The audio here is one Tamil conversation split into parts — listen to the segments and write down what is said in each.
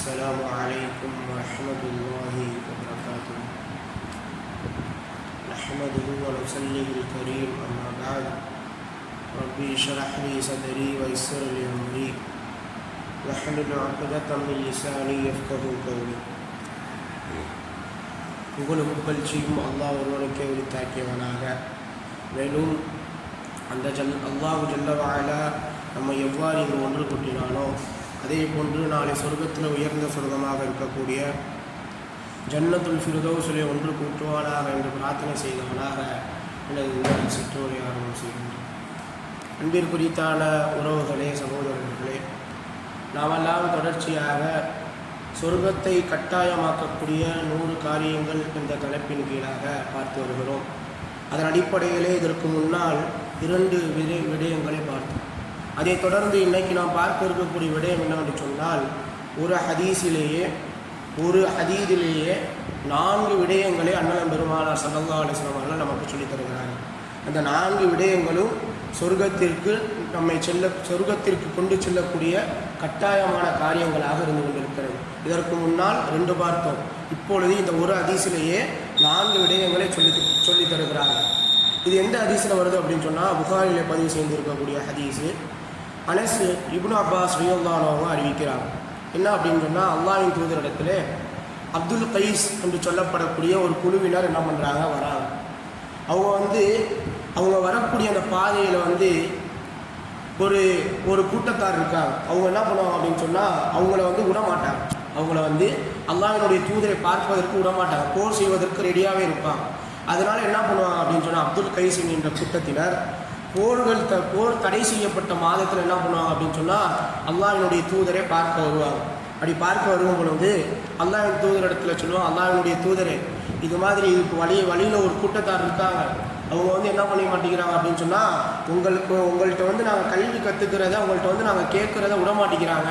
السلام عليكم ورحمة الله وبركاته نحمده ونصلي الكريم أما بعد ربي اشرح لي صدري ويسر لي أمري واحلل عقدة من لساني يفقه قولي உங்களுக்கு புகழ்ச்சியும் அல்லாஹ் ஒருவனுக்கே உரித்தாக்கியவனாக மேலும் அந்த ஜல் அல்லாஹு ஜல்லவாயில நம்ம எவ்வாறு இங்கு ஒன்று கூட்டினானோ அதே போன்று நாளை சொர்க்கத்தில் உயர்ந்த சொர்க்கமாக இருக்கக்கூடிய ஜன்னத்துல் ஃபிர்தௌஸிலே ஒன்று கூட்டுவானாக என்று பிரார்த்தனை செய்தவனாக எனது இந்த சிற்றோரை ஆரம்பம் செய்கின்றேன். அன்பிற்குரித்தான உறவுகளே சகோதரர்களே நாமெல்லாம் தொடர்ச்சியாக சொர்க்கத்தை கட்டாயமாக்கக்கூடிய நூறு காரியங்கள் என்ற தலைப்பின் கீழாக பார்த்து வருகிறோம். அதன் அடிப்படையிலே இதற்கு முன்னால் இரண்டு விடய விடயங்களை பார்த்தோம். அதைத் தொடர்ந்து இன்னைக்கு நாம் பார்க்க இருக்கக்கூடிய விடயம் என்னவென்று சொன்னால் ஒரு ஹதீஸிலேயே ஒரு ஹதீதிலேயே நான்கு விடயங்களை அண்ணலம் பெருமானார் சல்லல்லா அலிஸ்லாம் அவர்கள் நமக்கு சொல்லித் தருகிறார்கள். அந்த நான்கு விடயங்களும் சொர்க்கத்திற்கு நம்மை செல்ல சொர்க்கத்திற்கு கொண்டு செல்லக்கூடிய கட்டாயமான காரியங்களாக இருந்து கொண்டிருக்கிறது. இதற்கு முன்னால் ரெண்டு பார்த்தோம். இப்பொழுது இந்த ஒரு அதிசிலேயே நான்கு விடயங்களை சொல்லி சொல்லி தருகிறார்கள். இது எந்த ஹதீஸில் வருது அப்படின்னு சொன்னால் புகாரில் பதிவு செய்திருக்கக்கூடிய ஹதீஸு. அனஸ் இப்னு அப்பாஸ் ரியல்லானவங்க அறிவிக்கிறாங்க. என்ன அப்படின்னு சொன்னால் அல்லாவின் தூதர் இடத்துல அப்துல் கைஸ் என்று சொல்லப்படக்கூடிய ஒரு குழுவினர் என்ன பண்ணுறாங்க வராங்க. அவங்க வந்து அவங்க வரக்கூடிய அந்த பாதையில் வந்து ஒரு ஒரு கூட்டத்தார் இருக்காங்க. அவங்க என்ன பண்ணுவாங்க அப்படின்னு சொன்னால் அவங்கள வந்து விடமாட்டாங்க. அவங்கள வந்து அல்லாவினுடைய தூதரை பார்ப்பதற்கு விடமாட்டாங்க. போர் செய்வதற்கு ரெடியாகவே இருப்பாங்க. அதனால் என்ன பண்ணுவாங்க அப்படின்னு சொன்னால் அப்துல் கைஸ் என்ற கூட்டத்தினர் போர்கள் த போர் தடை செய்யப்பட்ட மாதத்தில் என்ன பண்ணுவாங்க அப்படின்னு சொன்னால் அல்லாஹினுடைய தூதரை பார்க்க வருவாங்க. அப்படி பார்க்க வருவோம் பொழுது அல்லாஹின் தூதர் இடத்துல சொல்லுவோம் அல்லாஹினுடைய தூதரே இது மாதிரி இதுக்கு வழி வழியில் ஒரு கூட்டத்தார் இருக்காங்க. அவங்க வந்து என்ன பண்ண மாட்டேங்கிறாங்க அப்படின்னு சொன்னால் உங்களுக்கு உங்கள்கிட்ட வந்து நாங்கள் கல்வி கற்றுக்கிறத உங்கள்கிட்ட வந்து நாங்கள் கேட்குறத விட மாட்டேங்கிறாங்க.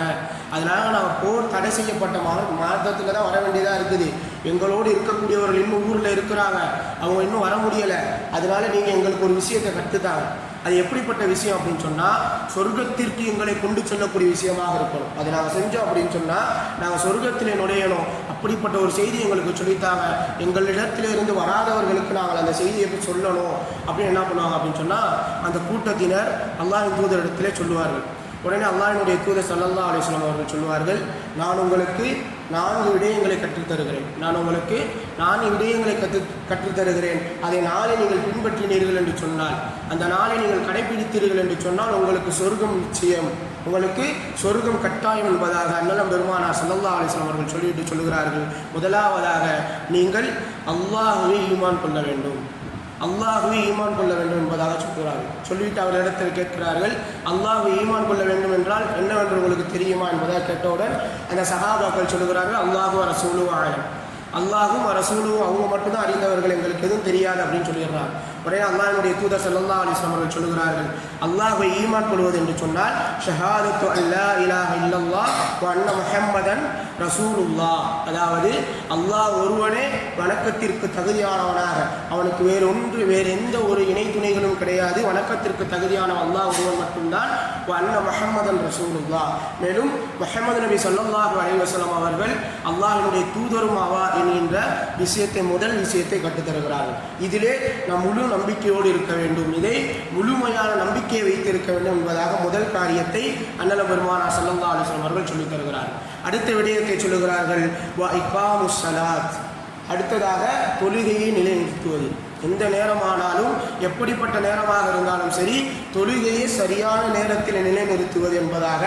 அதனால் நாங்கள் போர் தடை செய்யப்பட்ட மா மாதத்தில் தான் வர வேண்டியதாக இருக்குது. எங்களோடு இருக்கக்கூடியவர்கள் இன்னும் ஊரில் இருக்கிறாங்க. அவங்க இன்னும் வர முடியலை. அதனால நீங்கள் எங்களுக்கு ஒரு விஷயத்தை கற்றுத்தாங்க அது எப்படிப்பட்ட விஷயம் அப்படின்னு சொன்னால் சொர்க்கத்திற்கு எங்களை கொண்டு செல்லக்கூடிய விஷயமாக இருக்கணும் அதை நாங்கள் செஞ்சோம் அப்படின்னு சொன்னால் நாங்கள் சொர்க்கத்திலே நுழையணும். அப்படிப்பட்ட ஒரு செய்தி எங்களுக்கு சொல்லித்தாங்க. எங்களிடத்திலிருந்து வராதவர்களுக்கு நாங்கள் அந்த செய்தியை எப்படி சொல்லணும். அப்படின்னு என்ன பண்ணுவாங்க அப்படின்னு சொன்னால் அந்த கூட்டத்தினர் அல்லாஹின் தூதரிடத்திலே சொல்லுவார்கள். உடனே அல்லாஹினுடைய தூதர் சல்லல்லா அலிஸ்லாம் அவர்கள் சொல்லுவார்கள் நான் உங்களுக்கு நான்கு விடயங்களை கற்றுத் தருகிறேன். நான் உங்களுக்கு நான்கு விடயங்களை கற்று கற்றுத் தருகிறேன். அதை நாளை நீங்கள் பின்பற்றினீர்கள் என்று சொன்னால் அந்த நாளை நீங்கள் கடைபிடித்தீர்கள் என்று சொன்னால் உங்களுக்கு சொர்க்கம் நிச்சயம். உங்களுக்கு சொர்க்கம் கட்டாயம் என்பதாக அண்ணலம் பெருமானார் சல்லல்லா அலிஸ்லாம் அவர்கள் சொல்லிவிட்டு சொல்கிறார்கள் முதலாவதாக நீங்கள் அல்லாஹுவை ஈமான் கொள்ள வேண்டும். அல்லாஹுவை ஈமான் கொள்ள வேண்டும் என்பதாக சொல்கிறார்கள். சொல்லிவிட்டு அவரிடத்தில் கேட்கிறார்கள் அல்லாஹுவை ஈமான் கொள்ள வேண்டும் என்றால் என்னவென்று உங்களுக்கு தெரியுமா? என்பதாக கேட்டவுடன் அந்த சகாபாக்கள் சொல்லுகிறார்கள் அல்லாஹும் ரசூலு ஆயம் அல்லாஹும் அரசூலும் அவங்க மட்டும்தான் அறிந்தவர்கள் எங்களுக்கு எதுவும் தெரியாது அப்படின்னு சொல்லிடுறாங்க. உடனே அல்லாஹினுடைய தூதர் சல்லா அலிஸ்லாம் அவர்கள் சொல்லுகிறார்கள் அல்லாஹை ஈமான் கொள்வது என்று சொன்னால் ஷஹாதத்து அல்லா இலாஹ இல்லல்லா அண்ண முஹம்மதன் ரசூலுல்லா அதாவது அல்லாஹ் ஒருவனே வணக்கத்திற்கு தகுதியானவனாக. அவனுக்கு வேறு ஒன்று வேறு எந்த ஒரு இணை துணைகளும் கிடையாது. வணக்கத்திற்கு தகுதியான அல்லா ஒருவன் மட்டும்தான். அண்ண முஹம்மதன் ரசூலுல்லா மேலும் மஹமது நபி சொல்லாஹு அலைவசலம் அவர்கள் அல்லாஹினுடைய தூதரும் ஆவார் என்கின்ற விஷயத்தை முதல் விஷயத்தை கற்றுத்தருகிறார்கள் இதிலே நாம் முழு நம்பிக்கையோடு இருக்க வேண்டும். இதை முழுமையான நம்பிக்கையை வைத்திருக்க வேண்டும் என்பதாக முதல் காரியத்தை அண்ணல பெருமானா சல்லல்லா அலுவலம் அவர்கள் சொல்லித் தருகிறார்கள். அடுத்த விடயத்தை சொல்லுகிறார்கள். சலாத். அடுத்ததாக தொழுகையை நிலைநிறுத்துவது. எந்த நேரமானாலும் எப்படிப்பட்ட நேரமாக இருந்தாலும் சரி தொழுகையை சரியான நேரத்தில் நிலைநிறுத்துவது என்பதாக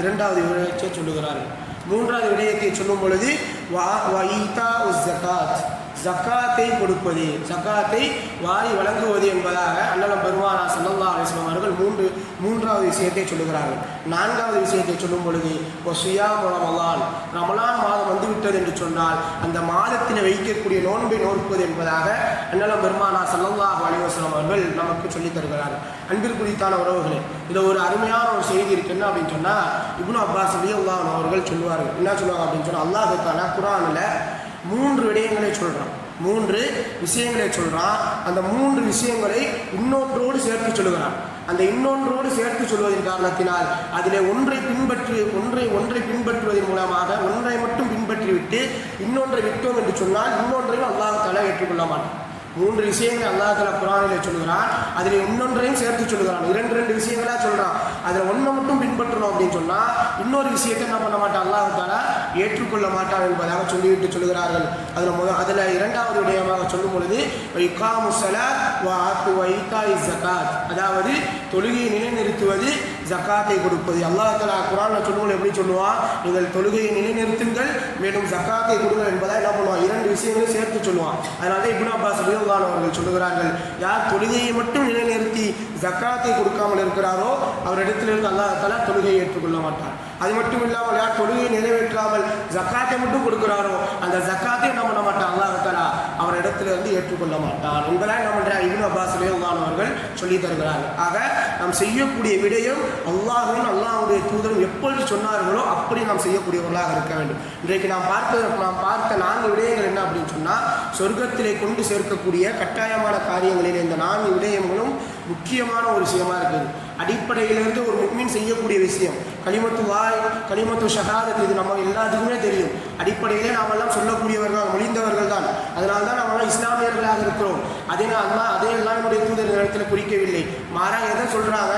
இரண்டாவது விடயத்தை சொல்லுகிறார்கள். மூன்றாவது விடயத்தை சொல்லும் பொழுது வா வைதா ஜகாத் சக்காத்தை கொடுப்பது. சக்காத்தை வாரி வழங்குவது என்பதாக அண்ணலம் பெருமானா சல்லல்லா அலிஸ்லாம் அவர்கள் மூன்று மூன்றாவது விஷயத்தை சொல்லுகிறார்கள். நான்காவது விஷயத்தை சொல்லும் பொழுது ஒசுயா ரமலான். ரமலான் மாதம் வந்துவிட்டது என்று சொன்னால் அந்த மாதத்தினை வைக்கக்கூடிய நோன்பை நோற்பது என்பதாக அண்ணலம் பெருமானா சல்லல்லாஹ் அலிவாஸ்லாம் அவர்கள் நமக்கு சொல்லித் தருகிறார்கள். அன்பிற்குறித்தான உறவுகளே இதில் ஒரு அருமையான ஒரு செய்தி இருக்கு. என்ன அப்படின்னு சொன்னால் இப்னு அப்பாஸ் அலி அல்லாஹ் அவர்கள் சொல்லுவார்கள். என்ன சொல்லுவாங்க அப்படின்னு சொன்னால் அல்லாஹுக்கான குரானில் மூன்று விடயங்களை சொல்கிறான் மூன்று விஷயங்களை சொல்கிறான் அந்த மூன்று விஷயங்களை இன்னொன்றோடு சேர்த்து சொல்லுகிறான். அந்த இன்னொன்றோடு சேர்த்து சொல்வதன் காரணத்தினால் அதிலே ஒன்றை பின்பற்றி ஒன்றை ஒன்றை பின்பற்றுவதன் மூலமாக ஒன்றை மட்டும் பின்பற்றிவிட்டு இன்னொன்றை விட்டோம் என்று சொன்னால் இன்னொன்றையும் அல்லாஹ் தலை ஏற்றுக்கொள்ள மாட்டான். மூன்று விஷயங்கள் அல்லாஹ் தலா சொல்லுகிறான். சொல்கிறான் அதில் இன்னொன்றையும் சேர்த்து சொல்கிறான் இரண்டு ரெண்டு விஷயங்களா சொல்கிறான் அதில் ஒன்றை மட்டும் பின்பற்றணும் அப்படின்னு சொன்னால் இன்னொரு விஷயத்தை என்ன பண்ண மாட்டான்? அல்லாஹ் ஏற்றுக்கொள்ள மாட்டான் என்பதாக சொல்லிவிட்டு சொல்கிறார்கள் அதில் முத அதில் இரண்டாவது விடயமாக சொல்லும் பொழுது இக்காமு வா ஆத்து வைத்தாய் ஜகாத் அதாவது தொழுகையை நிலைநிறுத்துவது ஜக்காத்தை கொடுப்பது. அல்லாஹ் குரான் சொல்லுவோம் எப்படி சொல்லுவான்? நீங்கள் தொழுகையை நிலைநிறுத்துங்கள் மேலும் ஜக்காத்தை கொடுங்கள் என்பதாக என்ன பண்ணுவான்? இரண்டு விஷயங்களும் சேர்த்து சொல்லுவான். அதனால தான் இப்னா அப்பாஸ் ரலியல்லாஹு அவர்கள் சொல்லுகிறார்கள் யார் தொழுகையை மட்டும் நிலைநிறுத்தி ஜக்காத்தை கொடுக்காமல் இருக்கிறாரோ அவரிடத்திலிருந்து அல்லாஹ் தொழுகையை ஏற்றுக்கொள்ள மாட்டார் அது மட்டும் இல்லாமல் யார் தொழுகையை நிறைவேற்றாமல் ஜக்காத்தை மட்டும் கொடுக்கிறாரோ அந்த ஜக்காத்தை என்ன பண்ண மாட்டான் அல்லாஹ் தலா வந்து ஏற்றுக்கொள்ள மாட்டான். என்பதாக என்ன பண்ணுறாங்க அப்பாஸ் ரலியல்லாஹு அவர்கள் சொல்லி தருகிறார்கள் ஆக நாம் செய்யக்கூடிய விடயம் அல்லாஹும் அல்லாஹுடைய தூதரும் எப்பொழுது சொன்னார்களோ அப்படி நாம் செய்யக்கூடியவர்களாக இருக்க வேண்டும். இன்றைக்கு நாம் பார்த்த நாம் பார்த்த நான்கு விடயங்கள் என்ன அப்படின்னு சொன்னால் சொர்க்கத்திலே கொண்டு சேர்க்கக்கூடிய கட்டாயமான காரியங்களில் இந்த நான்கு விடயங்களும் முக்கியமான ஒரு விஷயமா இருக்குது. அடிப்படையிலிருந்து ஒரு முக்மீன் செய்யக்கூடிய விஷயம். களிமத்து வாய் களிமத்து ஷகாதத் இது நம்ம எல்லாத்துக்குமே தெரியும். அடிப்படையிலே நாமெல்லாம் சொல்லக்கூடியவர்கள் மொழிந்தவர்கள் தான். அதனால தான் நாமெல்லாம் இஸ்லாமியர்களாக இருக்கிறோம். அதே அதெல்லாம் அதே எல்லாம் என்னுடைய தூதர் நேரத்தில் குறிக்கவில்லை. மாறாக எதை சொல்கிறாங்க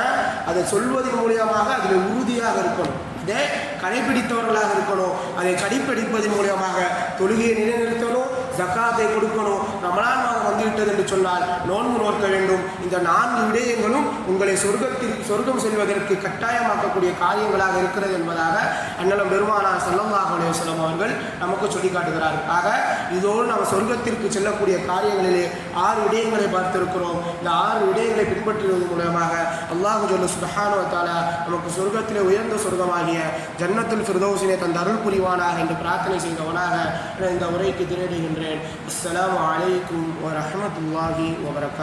அதை சொல்வதன் மூலியமாக அதில் உறுதியாக இருக்கணும். இதை கடைபிடித்தவர்களாக இருக்கணும். அதை கடைப்பிடிப்பதன் மூலியமாக தொழுகையை நிலைநிறுத்தணும். ஜக்காத்தை கொடுக்கணும். ரமலான் மாதம் வந்துவிட்டது என்று சொன்னால் நோன்பு நோக்க வேண்டும். இந்த நான்கு விடயங்களும் உங்களை சொர்க்கத்திற்கு சொர்க்கம் செல்வதற்கு கட்டாயமாக்கக்கூடிய காரியங்களாக இருக்கிறது என்பதாக அண்ணலம் பெருமானார் செல்லமாக செல்லம் அவர்கள் நமக்கு சொல்லிக்காட்டுகிறார்கள் ஆக இதோடு நம்ம சொர்க்கத்திற்கு செல்லக்கூடிய காரியங்களிலே ஆறு விடயங்களை பார்த்திருக்கிறோம். இந்த ஆறு விடயங்களை பின்பற்றுவதன் மூலமாக அல்லாஹு ஜல்ல சுபஹானுவத்தால நமக்கு சொர்க்கத்திலே உயர்ந்த சொர்க்கமாகிய ஜன்னத்துல் ஃபிர்தௌசினை தந்த அருள் புரிவானாக என்று பிரார்த்தனை செய்தவனாக இந்த உரைக்கு திரடுகின்றேன் அஸ்லாம் வலைக்கும் வரமத்துல்லாஹி வபரகாத்துஹு